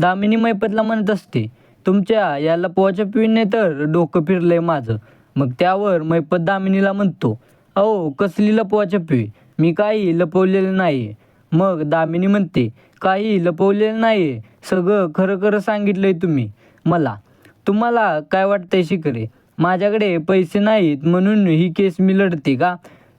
दामिनी मैपतला म्हणत असते तुमच्या या लपवाच्या पिढीने तर डोकं फिरलंय माझं. मग त्यावर मैपत दामिनीला म्हणतो अहो कसली लपवाच्या पिवी मी काही लपवलेलं नाही मग दामिनी म्हणते काही लपवलेलं नाही सगळं खरं खरं सांगितलंय तुम्ही. मला तुम्हाला काय वाटतंय शिकरे माझ्याकडे पैसे नाहीत म्हणून ही केस मी लढते का?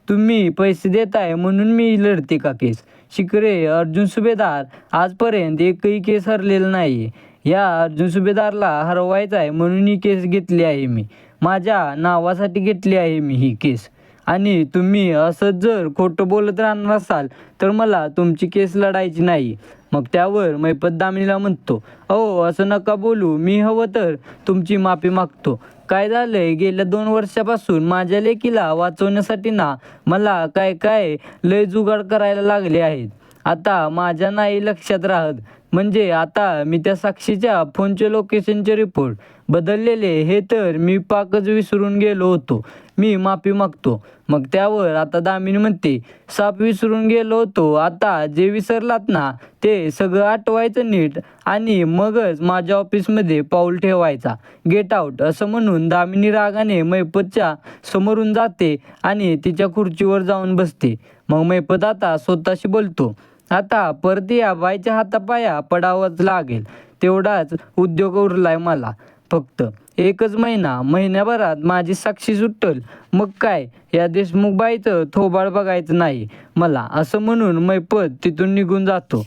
तुम्ही पैसे देताय म्हणून मी लढते का केस? शिकरे अर्जुन सुभेदार आजपर्यंत एकही केस हरलेला नाही. या अर्जुन सुभेदारला हरवायचा आहे म्हणून ही केस घेतली आहे मी. माझ्या नावासाठी घेतली आहे मी ही केस. आणि तुम्ही असंच जर खोटं बोलत राहणार असाल तर मला तुमची केस लढायची नाही. मग त्यावर मैपत दामिनीला म्हणतो अहो असं नका बोलू. मी हवं तर तुमची माफी मागतो. काय झालंय? गेल्या दोन वर्षापासून माझ्या लेकीला वाचवण्यासाठी ना मला काय काय लय जुगाड करायला लागले आहेत. आता माझ्या नाही लक्षात राहत. म्हणजे आता मी त्या साक्षीच्या फोनचे लोकेशनचे रिपोर्ट बदललेले हे तर मी पाकच विसरून गेलो होतो. मी माफी मागतो. मग त्यावर आता दामिनी म्हणते साप विसरून गेलो होतो. आता जे विसरलात ना ते सगळं आठवायचं नीट आणि मगच माझ्या ऑफिसमध्ये पाऊल ठेवायचा. गेट आउट असं म्हणून दामिनी रागाने मैपतच्या समोरून जाते आणि तिच्या खुर्चीवर जाऊन बसते. मग मैपत आता स्वतःशी बोलतो आता परती या बाईच्या हातापाया पडावंच लागेल. तेवढाच उद्योग उरलाय मला. फक्त एकच महिना महिन्याभरात माझी साक्षी सुटल. मग काय? या देशमुख बाईचं थोबाळ बघायचं नाही. मला असं म्हणून मैपत तिथून निघून जातो.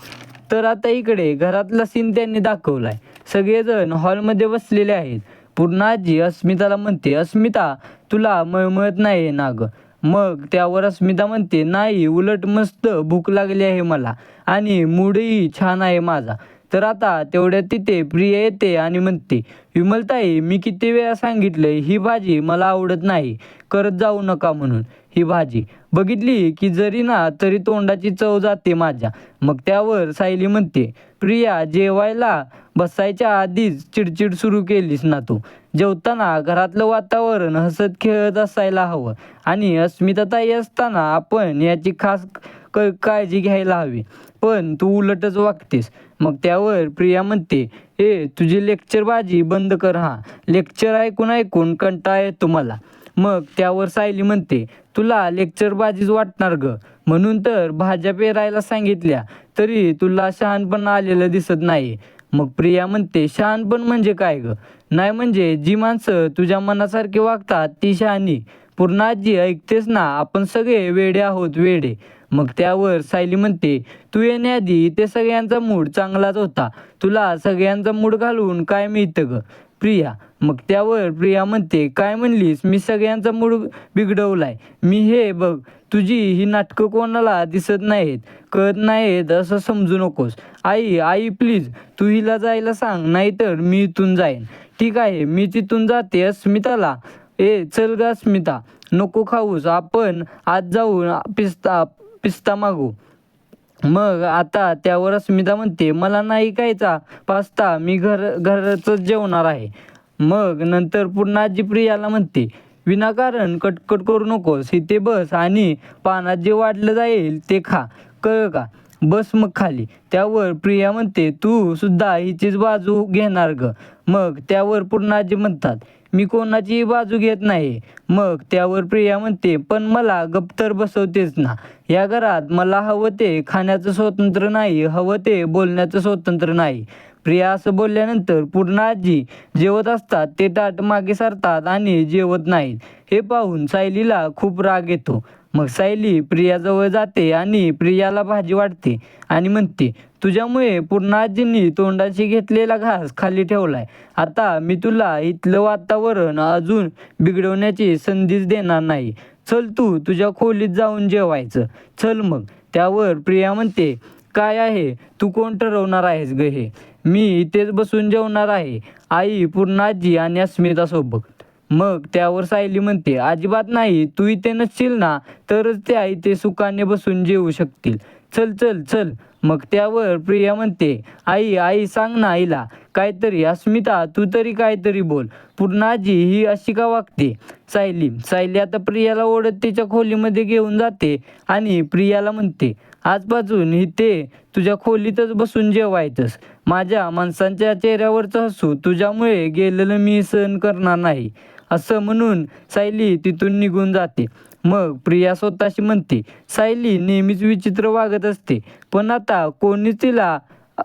तर आता इकडे घरातला सीन त्यांनी दाखवलाय. सगळेजण हॉलमध्ये बसलेले आहेत. पूर्ण आजी अस्मिताला म्हणते अस्मिता तुला मळमळत नाही ना गं? मग त्यावर अस्मिता म्हणते नाही उलट मस्त भूक लागली आहे मला आणि मूडही छान आहे माझा. तर आता तेवढ्यात तिथे प्रिया येते आणि म्हणते विमलताई मी किती वेळा सांगितलंय ही भाजी मला आवडत नाही करत जाऊ नका म्हणून ही भाजी. बघितली की जरी ना तरी तोंडाची चव जाते माझ्या. मग त्यावर सायली म्हणते प्रिया जेवायला बसायच्या आधीच चिडचिड सुरू केलीस ना तू. जेवताना घरातलं वातावरण हसत खेळत असायला हवं. आणि अस्मिताताई असताना आपण याची खास क काळजी घ्यायला हवी. पण तू उलटच वागतेस. मग त्यावर प्रिया म्हणते ए तुझी लेक्चरबाजी बंद कर हां. लेक्चर ऐकून ऐकून कंटाळा येतो मला. मग त्यावर सायली म्हणते तुला लेक्चरबाजीच वाटणार ग. म्हणून तर भाज्या पेरायला सांगितल्या. तरी तुला शहाणपणा आलेलं दिसत नाही मग प्रिया म्हणते शहाणपण म्हणजे काय ग? नाही म्हणजे जी माणसं तुझ्या मनासारखी वागतात ती शहाणी. पूर्ण आजी ऐकतेस ना आपण सगळे वेडे आहोत वेडे. मग त्यावर सायली म्हणते तू येण्याआधी ते सगळ्यांचा मूड चांगलाच होता. तुला सगळ्यांचा मूड घालून काय मिळतं ग? प्रिया. मग त्यावर प्रिया म्हणते काय म्हणलीस? मी सगळ्यांचा मूड बिघडवलाय. मी हे बघ तुझी ही नाटकं कोणाला दिसत नाहीत. कळत नाहीत असं समजू नकोस. आई आई प्लीज तू हिला जायला सांग नाहीतर मी इथून जाईन. ठीक आहे मी तिथून जाते अस्मिताला. ए चल ग अस्मिता. नको खाऊस आपण आज जाऊन पिस्ता पिस्ता मागू. मग आता त्यावर अस्मिता म्हणते मला नाही खायचा पास्ता मी घर घरच जेवणार आहे. मग नंतर पुन्हा आजी प्रियाला म्हणते विनाकारण कटकट करू नकोस इथे बस आणि पानात जे वाढलं जाईल ते खा. कळ का? बस मग खाली. त्यावर प्रिया म्हणते तू सुद्धा हिचीच बाजू घेणार ग. मग त्यावर पूर्ण आजी म्हणतात मी कोणाची बाजू घेत नाही. मग त्यावर प्रिया म्हणते पण मला गप्तर बसवतेच ना. या घरात मला हवं ते खाण्याचं स्वातंत्र्य नाही हवं ते बोलण्याचं स्वातंत्र्य नाही. प्रिया असं बोलल्यानंतर पूर्ण आजी जेवत असतात ते ताट मागे सरतात आणि जेवत नाहीत. हे पाहून सायलीला खूप राग येतो. मग सायली प्रियाजवळ जाते आणि प्रियाला भाजी वाटते आणि म्हणते तुझ्यामुळे पूर्ण आजींनी तोंडाशी घेतलेला घास खाली ठेवलाय. आता मी तुला इथलं वातावरण अजून बिघडवण्याची संधीच देणार नाही. चल तू तुझ्या खोलीत जाऊन जेवायचं. चल मग. त्यावर प्रिया म्हणते काय आहे? तू कोण ठरवणार आहेस ग हे? मी इथेच बसून जेवणार आहे. आई पूर्ण आजी आणि अस्मितासोबत. मग त्यावर सायली म्हणते अजिबात नाही तू इथे नसशील ना तरच ते आई ते सुखाने बसून जेवू शकतील. चल चल चल. मग त्यावर प्रिया म्हणते आई आई सांग ना आईला काहीतरी अस्मिता तू तरी काहीतरी बोल. पूर्ण आजी ही अशी का वागते? सायली सायली आता प्रियाला ओढत तिच्या खोलीमध्ये घेऊन जाते आणि प्रियाला म्हणते आजपासून ही ते तुझ्या खोलीतच बसून जेवायचंस. माझ्या माणसांच्या चेहऱ्यावरचं हसू तुझ्यामुळे गेलेलं मी सहन करणार नाही. असं म्हणून सायली तिथून निघून जाते. मग प्रिया स्वतःशी म्हणते सायली नेहमीच विचित्र वागत असते पण आता कोणीच तिला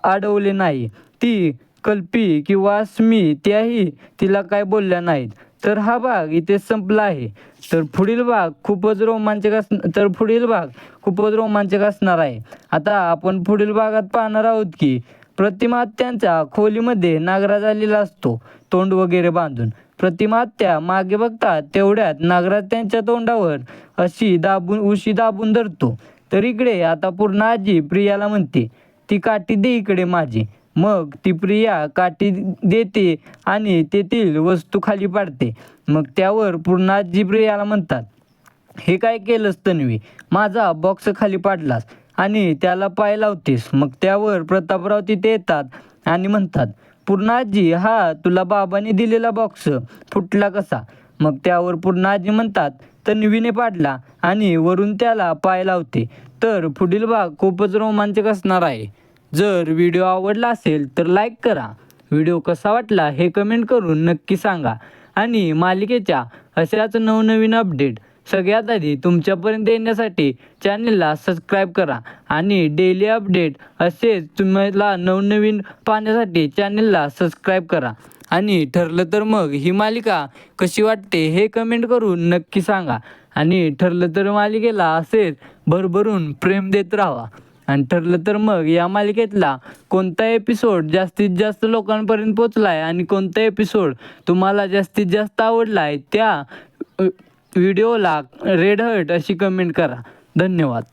अडवले नाही. ती कल्पी किंवा अस्मी त्याही तिला काय बोलल्या नाहीत. तर हा भाग इथे संपला आहे. तर पुढील भाग खूपच रोमांचक अस तर पुढील भाग खूपच रोमांचक असणार आहे. आता आपण पुढील भागात पाहणार आहोत की प्रतिमा त्यांच्या खोलीमध्ये नागरा झालेला असतो तोंड वगैरे बांधून. प्रतिमा त्या मागे बघतात तेवढ्यात नागराज त्यांच्या तोंडावर अशी दाबून उशी दाबून धरतो. तर इकडे आता पूर्ण आजी प्रियाला म्हणते ती काठी दे इकडे माझी. मग ती प्रिया काठी देते आणि तेथील वस्तू खाली पाडते. मग त्यावर पूर्ण आजी प्रियाला म्हणतात हे काय केलंस तन्वी? माझा बॉक्स खाली पाडलास आणि त्याला पाय लावतेस. मग त्यावर प्रतापराव तिथे येतात आणि म्हणतात पूर्णाजी हा तुला बाबाने दिलेला बॉक्स फुटला कसा? मग त्यावर पूर्णाजी म्हणतात तन्वीने पाडला आणि वरून त्याला पाय लावते. तर पुढील भाग खूपच रोमांचक असणार आहे. जर व्हिडिओ आवडला असेल तर लाईक करा. व्हिडिओ कसा वाटला हे कमेंट करून नक्की सांगा. आणि मालिकेच्या अशाच नवनवीन अपडेट सगळ्यात आधी तुमच्यापर्यंत येण्यासाठी चॅनलला सबस्क्राईब करा आणि डेली अपडेट असेच तुम्हाला नवनवीन पाहण्यासाठी चॅनलला सबस्क्राईब करा. आणि ठरलं तर मग ही मालिका कशी वाटते हे कमेंट करून नक्की सांगा. आणि ठरलं तर मालिकेला असेच भरभरून प्रेम देत राहा. आणि ठरलं तर मग या मालिकेतला कोणता एपिसोड जास्तीत जास्त लोकांपर्यंत पोचला आहे आणि कोणता एपिसोड तुम्हाला जास्तीत जास्त आवडला आहे त्या व्हिडिओला रेड हर्ट अशी कमेंट करा. धन्यवाद.